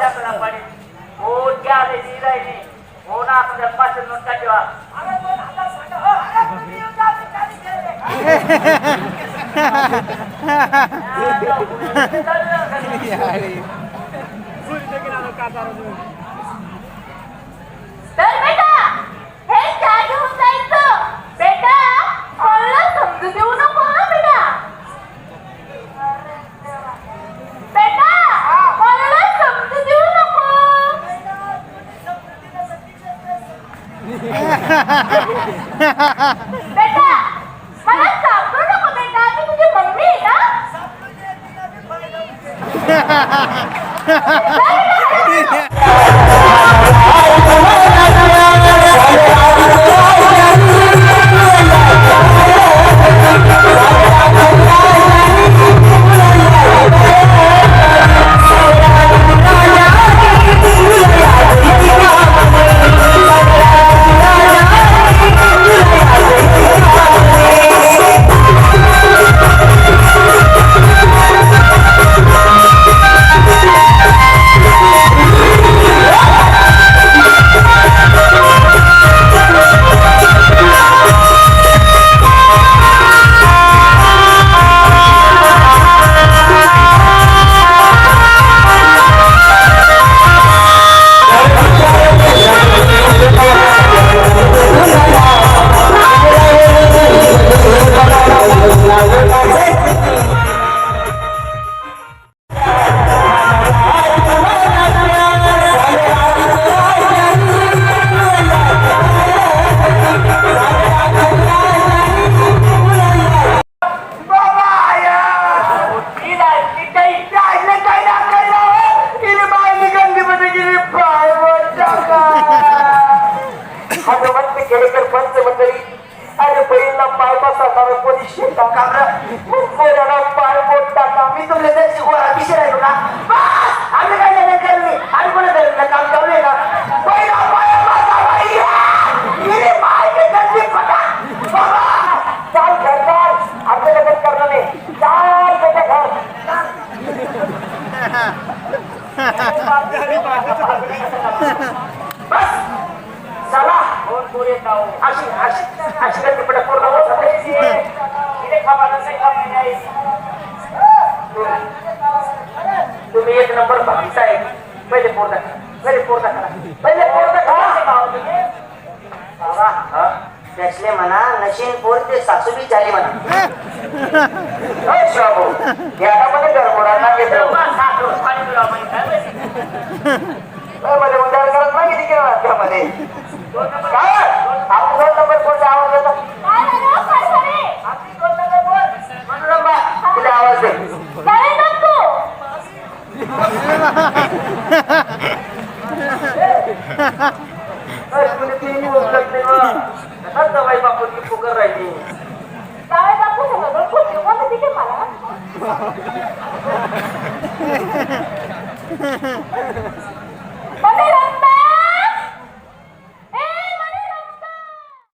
टाकला पाणी हो त्या आले ती राहिली हो ना तुझ्या पाचशे नोट का ठेवा तर बेटा मला सापडू नको बेटा मी तुझी मम्मी आहे ना ती हनुमंत केळकर पंच मंडळी अरे बहिणीला पाय कोणी शेता कामरा पोराला पाय बोट टाका मी तुमच्या त्या शिकवा किती राहिलो ना. आम्ही काय नाही करणे? कोणी धरणं? काम आहे का? पहिला पाय बसा बाई! गंगी पटा बाबा! चाल घर चाल! करणार नाही. चाल त्याच्या घर. बस! चला. तुम्ही एक नंबर आहे पहिले पोरदा पहिले पोरदा करा पहिले पोरदा करा बाबा त्याचले म्हणा नशीन पोर ते सासूबी झाली म्हणा अय शाबू याच्यामध्ये गडबडांना मध्ये उद्याला करत नाही किती केलं त्यामध्ये तिला आवाज अरे तुला ती उचलत नाही बा. दवाई बापूची फुकर राहिली. मला?